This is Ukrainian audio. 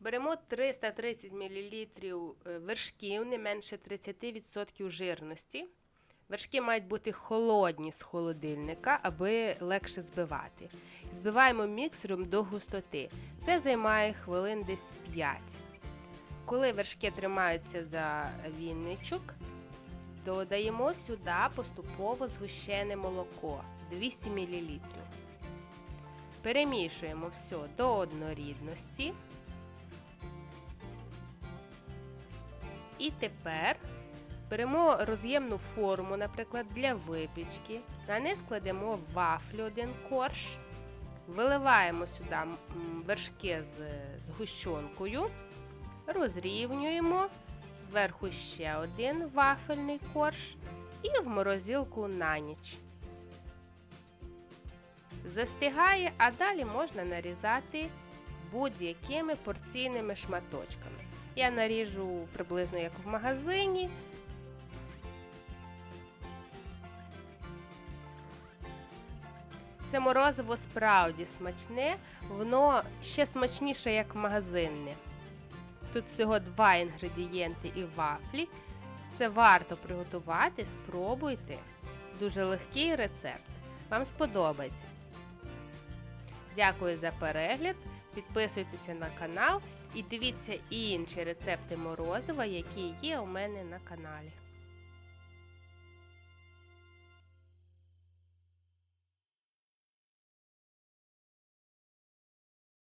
Беремо 330 мл вершків, не менше 30% жирності. Вершки мають бути холодні з холодильника, аби легше збивати. Збиваємо міксером до густоти. Це займає хвилин десь 5. Коли вершки тримаються за вінничок, додаємо сюди поступово згущене молоко 200 мл. Перемішуємо все до однорідності. І тепер беремо роз'ємну форму, наприклад, для випічки. На неї складемо вафлю один корж. Виливаємо сюди вершки з згущенкою, розрівнюємо, зверху ще один вафельний корж і в морозилку на ніч. Застигає, а далі можна нарізати будь-якими порційними шматочками. Я наріжу приблизно як в магазині. Це морозиво справді смачне, воно ще смачніше, як магазинне. Тут всього два інгредієнти і вафлі. Це варто приготувати, спробуйте. Дуже легкий рецепт. Вам сподобається. Дякую за перегляд. Підписуйтеся на канал і дивіться інші рецепти морозива, які є у мене на каналі.